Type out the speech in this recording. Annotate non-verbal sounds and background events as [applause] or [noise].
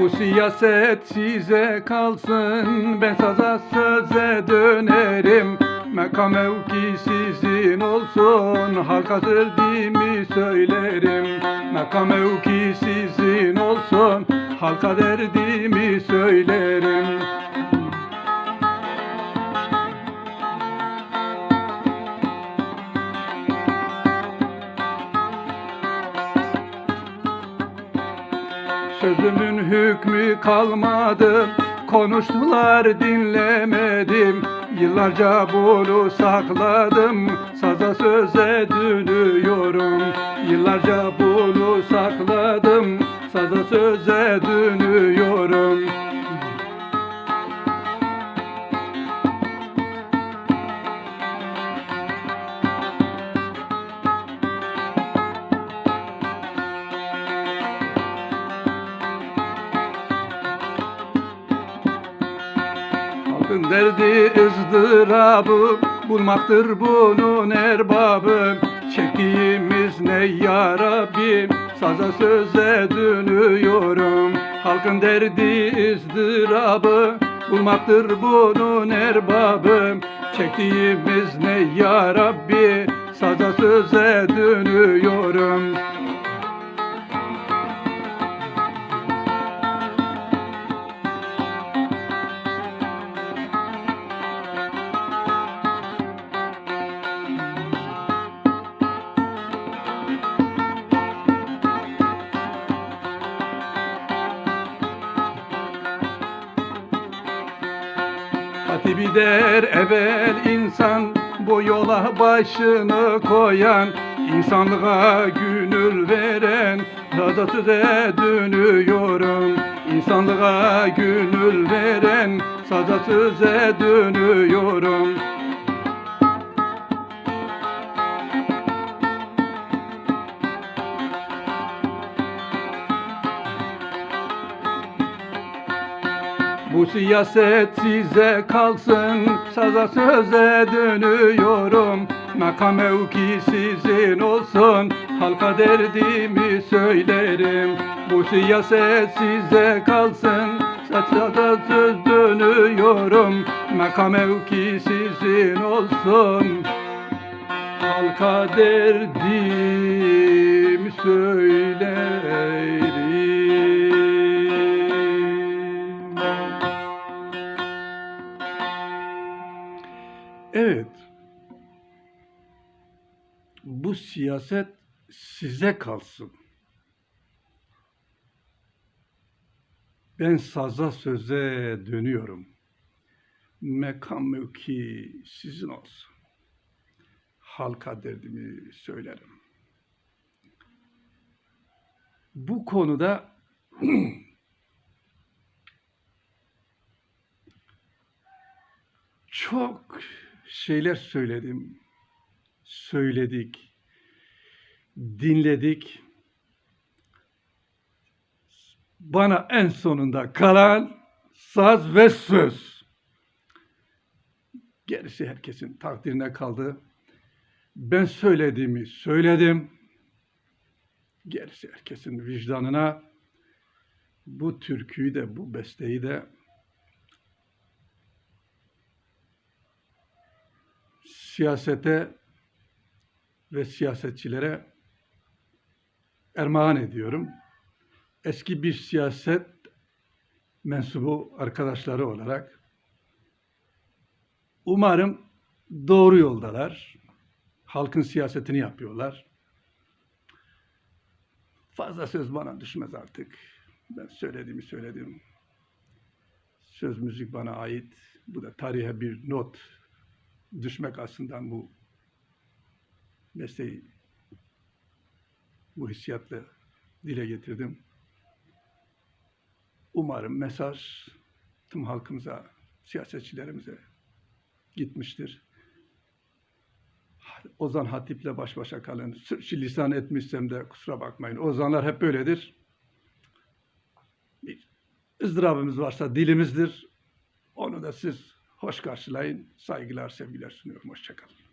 Bu siyaset size kalsın. Ben saza söze dönerim. Makam mevki sizin olsun. Halka derdimi söylerim? Makam mevki sizin olsun. Halka derdimi söylerim Sözümün hükmü kalmadı. Konuştular dinlemedim. Yıllarca bunu sakladım. Saza söze dönüyorum. Yıllarca bunu sakladım. Saza söze dönüyorum Halkın derdi ızdırabı Bulmaktır bunun erbabı. Çektiğimiz ne ya Rabbi Saza söze dönüyorum. Halkın derdi ızdırabı Bulmaktır bunun erbabı. Çektiğimiz ne ya Rabbi Saza söze dönüyorum Hatibi der evvel insan bu yola başını koyan insanlığa gönül veren Saza söze dönüyorum. İnsanlığa gönül veren Saza söze dönüyorum Bu siyaset size kalsın Saza söze dönüyorum. Makam mevki sizin olsun Halka derdimi söylerim. Bu siyaset size kalsın Saza söz dönüyorum. Makam mevki sizin olsun Halka derdim söylerim Bu siyaset size kalsın. Ben saza söze dönüyorum. Mekam mevki sizin olsun. Halka derdimi söylerim. Bu konuda [clears throat] çok şeyler söyledim, söyledik, dinledik. Bana en sonunda kalan saz ve söz. Gerisi herkesin takdirine kaldı. Ben söylediğimi söyledim. Gerisi herkesin vicdanına. Bu türküyü de bu besteyi de siyasete ve siyasetçilere ermağan ediyorum. Eski bir siyaset mensubu arkadaşları olarak umarım doğru yoldalar. Halkın siyasetini yapıyorlar. Fazla söz bana düşmez artık. Ben söylediğimi söyledim. Söz müzik bana ait. Bu da tarihe bir not düşmek aslında bu mesleği bu hissiyatla dile getirdim. Umarım mesaj tüm halkımıza, siyasetçilerimize gitmiştir. Ozan Hatip'le baş başa kalın. Sürçülisan etmişsem de kusura bakmayın. Ozanlar hep böyledir. Bir ızdırabımız varsa dilimizdir. Onu da siz hoş karşılayın. Saygılar, sevgiler sunuyorum. Hoşçakalın.